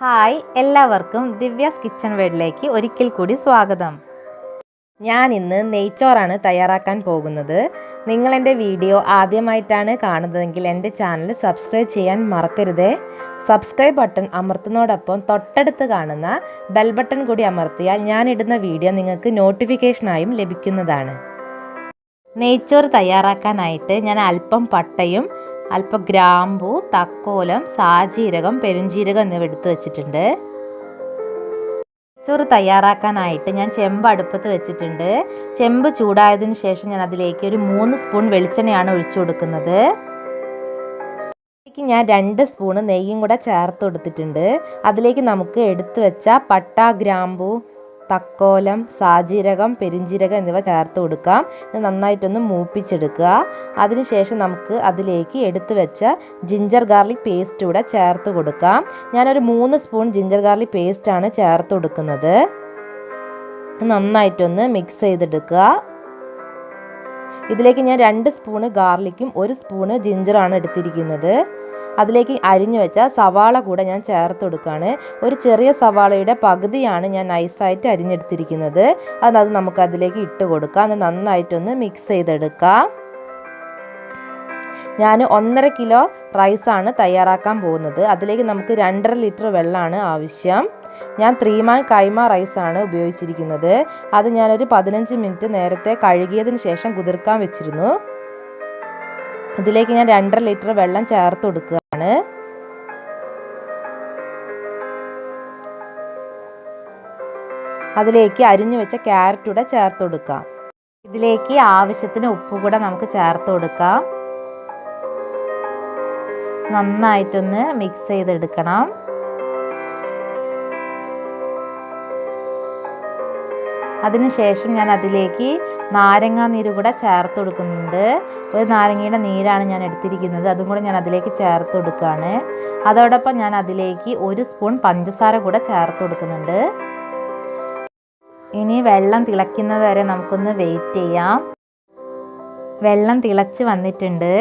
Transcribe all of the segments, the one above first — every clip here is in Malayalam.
ഹായ് എല്ലാവർക്കും ദിവ്യാസ് കിച്ചൺ വേഡിലേക്ക് ഒരിക്കൽ കൂടി സ്വാഗതം. ഞാൻ ഇന്ന് നെയ്ച്ചോറാണ് തയ്യാറാക്കാൻ പോകുന്നത്. നിങ്ങൾ എന്റെ വീഡിയോ ആദ്യമായിട്ടാണ് കാണുന്നതെങ്കിൽ എന്റെ ചാനൽ സബ്സ്ക്രൈബ് ചെയ്യാൻ മറക്കരുതേ. സബ്സ്ക്രൈബ് ബട്ടൺ അമർത്തുന്നതോടൊപ്പം തൊട്ടടുത്ത് കാണുന്ന ബെൽ ബട്ടൺ കൂടി അമർത്തിയാൽ ഞാൻ ഇടുന്ന വീഡിയോ നിങ്ങൾക്ക് നോട്ടിഫിക്കേഷനായും ലഭിക്കുന്നതാണ്. നെയ്ച്ചോറ് തയ്യാറാക്കാനായിട്ട് ഞാൻ അല്പം പട്ടയും അല്പം ഗ്രാമ്പു തക്കോലം സാജീരകം പെരുംജീരകം എന്നിവ എടുത്തു വെച്ചിട്ടുണ്ട്. ചോറ് തയ്യാറാക്കാനായിട്ട് ഞാൻ ചെമ്പ് അടുപ്പത്ത് വെച്ചിട്ടുണ്ട്. ചെമ്പ് ചൂടായതിന് ശേഷം ഞാൻ അതിലേക്ക് ഒരു മൂന്ന് സ്പൂൺ വെളിച്ചെണ്ണയാണ് ഒഴിച്ചു കൊടുക്കുന്നത്. അതിലേക്ക് ഞാൻ രണ്ട് സ്പൂണ് നെയ്യും കൂടെ ചേർത്ത് കൊടുത്തിട്ടുണ്ട്. അതിലേക്ക് നമുക്ക് എടുത്തു വെച്ച പട്ട ഗ്രാമ്പു തക്കോലം സാജീരകം പെരിഞ്ജീരകം എന്നിവ ചേർത്ത് കൊടുക്കാം. ഇത് നന്നായിട്ടൊന്ന് മൂപ്പിച്ചെടുക്കുക. അതിനുശേഷം നമുക്ക് അതിലേക്ക് എടുത്തു വെച്ച ജിഞ്ചർ ഗാർലിക് പേസ്റ്റ് കൂടെ ചേർത്ത് കൊടുക്കാം. ഞാനൊരു മൂന്ന് സ്പൂൺ ജിഞ്ചർ ഗാർലിക് പേസ്റ്റാണ് ചേർത്ത് കൊടുക്കുന്നത്. നന്നായിട്ടൊന്ന് മിക്സ് ചെയ്തെടുക്കുക. ഇതിലേക്ക് ഞാൻ രണ്ട് സ്പൂണ് ഗാർലിക്കും ഒരു സ്പൂണ് ജിഞ്ചറാണ് എടുത്തിരിക്കുന്നത്. അതിലേക്ക് അരിഞ്ഞു വെച്ച സവാള കൂടെ ഞാൻ ചേർത്ത് കൊടുക്കുകയാണ്. ഒരു ചെറിയ സവാളയുടെ പകുതിയാണ് ഞാൻ നൈസായിട്ട് അരിഞ്ഞെടുത്തിരിക്കുന്നത്. അത് നമുക്ക് അതിലേക്ക് ഇട്ട് കൊടുക്കാം. അത് നന്നായിട്ടൊന്ന് മിക്സ് ചെയ്തെടുക്കാം. ഞാൻ ഒന്നര കിലോ റൈസാണ് തയ്യാറാക്കാൻ പോകുന്നത്. അതിലേക്ക് നമുക്ക് രണ്ടര ലിറ്റർ വെള്ളമാണ് ആവശ്യം. ഞാൻ ത്രീമാൻ കൈമ റൈസാണ് ഉപയോഗിച്ചിരിക്കുന്നത്. അത് ഞാനൊരു പതിനഞ്ച് മിനിറ്റ് നേരത്തെ കഴുകിയതിന് ശേഷം കുതിർക്കാൻ വെച്ചിരുന്നു. ഇതിലേക്ക് ഞാൻ രണ്ടര ലിറ്റർ വെള്ളം ചേർത്ത് കൊടുക്കുകയാണ് അതിലേക്ക് അരിഞ്ഞു വെച്ച ക്യാരറ്റ് കൂടെ ചേർത്ത് കൊടുക്കാം. ഇതിലേക്ക് ആവശ്യത്തിന് ഉപ്പ് കൂടെ നമുക്ക് ചേർത്ത് കൊടുക്കാം. നന്നായിട്ടൊന്ന് മിക്സ് ചെയ്തെടുക്കണം. അതിനുശേഷം ഞാൻ അതിലേക്ക് നാരങ്ങ നീര് കൂടെ ചേർത്ത് കൊടുക്കുന്നുണ്ട്. ഒരു നാരങ്ങയുടെ നീരാണ് ഞാൻ എടുത്തിരിക്കുന്നത്. അതും കൂടെ ഞാൻ അതിലേക്ക് ചേർത്ത് കൊടുക്കുകയാണ്. അതോടൊപ്പം ഞാൻ അതിലേക്ക് ഒരു സ്പൂൺ പഞ്ചസാര കൂടെ ചേർത്ത് കൊടുക്കുന്നുണ്ട്. ഇനി വെള്ളം തിളയ്ക്കുന്നത് വരെ നമുക്കൊന്ന് വെയിറ്റ് ചെയ്യാം. വെള്ളം തിളച്ച് വന്നിട്ടുണ്ട്.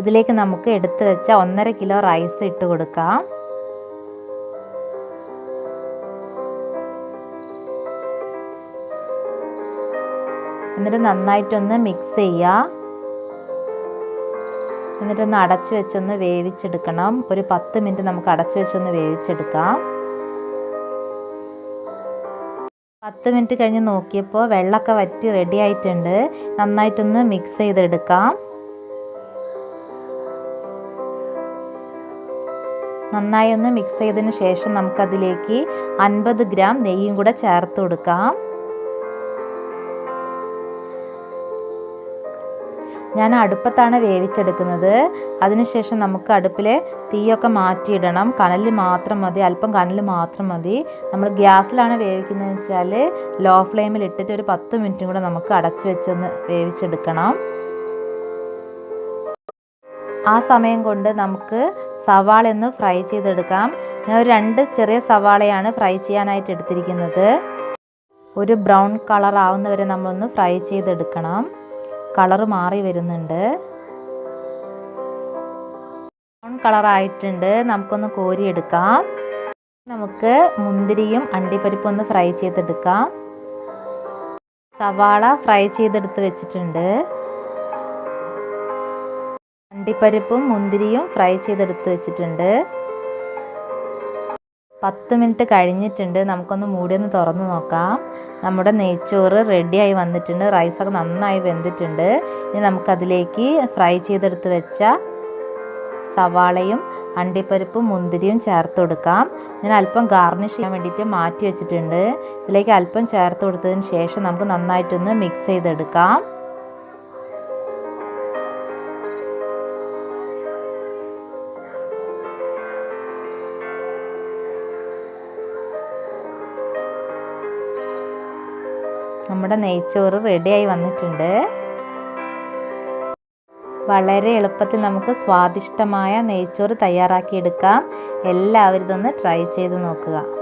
ഇതിലേക്ക് നമുക്ക് എടുത്തു വെച്ച ഒന്നര കിലോ റൈസ് ഇട്ട് കൊടുക്കാം. എന്നിട്ട് നന്നായിട്ടൊന്ന് മിക്സ് ചെയ്യുക എന്നിട്ടൊന്ന് അടച്ചു വെച്ചൊന്ന് വേവിച്ചെടുക്കണം. ഒരു പത്ത് മിനിറ്റ് നമുക്ക് അടച്ചു വെച്ചൊന്ന് വേവിച്ചെടുക്കാം. പത്ത് മിനിറ്റ് കഴിഞ്ഞ് നോക്കിയപ്പോൾ വെള്ളമൊക്കെ വറ്റി റെഡി ആയിട്ടുണ്ട്. നന്നായിട്ടൊന്ന് മിക്സ് ചെയ്തെടുക്കാം. നന്നായി ഒന്ന് മിക്സ് ചെയ്തതിന് ശേഷം നമുക്കതിലേക്ക് അൻപത് ഗ്രാം നെയ്യും കൂടെ ചേർത്ത് കൊടുക്കാം. ഞാൻ അടുപ്പത്താണ് വേവിച്ചെടുക്കുന്നത്. അതിനുശേഷം നമുക്ക് അടുപ്പിലെ തീയൊക്കെ മാറ്റിയിടണം. കനലിൽ മാത്രം മതി അല്പം കനൽ മാത്രം മതി. നമ്മൾ ഗ്യാസിലാണ് വേവിക്കുന്നത് വെച്ചാൽ ലോ ഫ്ലെയിമിൽ ഇട്ടിട്ട് ഒരു പത്ത് മിനിറ്റും കൂടെ നമുക്ക് അടച്ചു വെച്ചൊന്ന് വേവിച്ചെടുക്കണം. ആ സമയം കൊണ്ട് നമുക്ക് സവാള ഒന്ന് ഫ്രൈ ചെയ്തെടുക്കാം. ഞാൻ ഒരു രണ്ട് ചെറിയ സവാളയാണ് ഫ്രൈ ചെയ്യാനായിട്ട് എടുത്തിരിക്കുന്നത്. ഒരു ബ്രൗൺ കളർ ആവുന്നവരെ നമ്മളൊന്ന് ഫ്രൈ ചെയ്തെടുക്കണം. കളറ് മാറി വരുന്നുണ്ട്. ബ്രൗൺ കളറായിട്ടുണ്ട് നമുക്കൊന്ന് കോരിയെടുക്കാം നമുക്ക് മുന്തിരിയും അണ്ടിപ്പരിപ്പും ഒന്ന് ഫ്രൈ ചെയ്തെടുക്കാം. സവാള ഫ്രൈ ചെയ്തെടുത്ത് വെച്ചിട്ടുണ്ട്. അണ്ടിപ്പരിപ്പും മുന്തിരിയും ഫ്രൈ ചെയ്തെടുത്ത് വെച്ചിട്ടുണ്ട്. പത്ത് മിനിറ്റ് കഴിഞ്ഞിട്ടുണ്ട്. നമുക്കൊന്ന് മൂടി ഒന്ന് തുറന്ന് നോക്കാം. നമ്മുടെ നെയ്ച്ചോറ് റെഡിയായി വന്നിട്ടുണ്ട്. റൈസൊക്കെ നന്നായി വെന്തിട്ടുണ്ട്. ഇനി നമുക്കതിലേക്ക് ഫ്രൈ ചെയ്തെടുത്ത് വെച്ച സവാളയും അണ്ടിപ്പരിപ്പും മുന്തിരിയും ചേർത്ത് കൊടുക്കാം. ഞാൻ അല്പം ഗാർണിഷ് ചെയ്യാൻ വേണ്ടിയിട്ട് മാറ്റി വെച്ചിട്ടുണ്ട്. ഇതിലേക്ക് അല്പം ചേർത്ത് കൊടുത്തതിന് ശേഷം നമുക്ക് നന്നായിട്ടൊന്ന് മിക്സ് ചെയ്തെടുക്കാം. നമ്മുടെ നെയ്ച്ചോറ് റെഡിയായി വന്നിട്ടുണ്ട്. വളരെ എളുപ്പത്തിൽ നമുക്ക് സ്വാദിഷ്ടമായ നെയ്ച്ചോറ് തയ്യാറാക്കിയെടുക്കാം. എല്ലാവരും ഇതൊന്ന് ട്രൈ ചെയ്ത് നോക്കുക.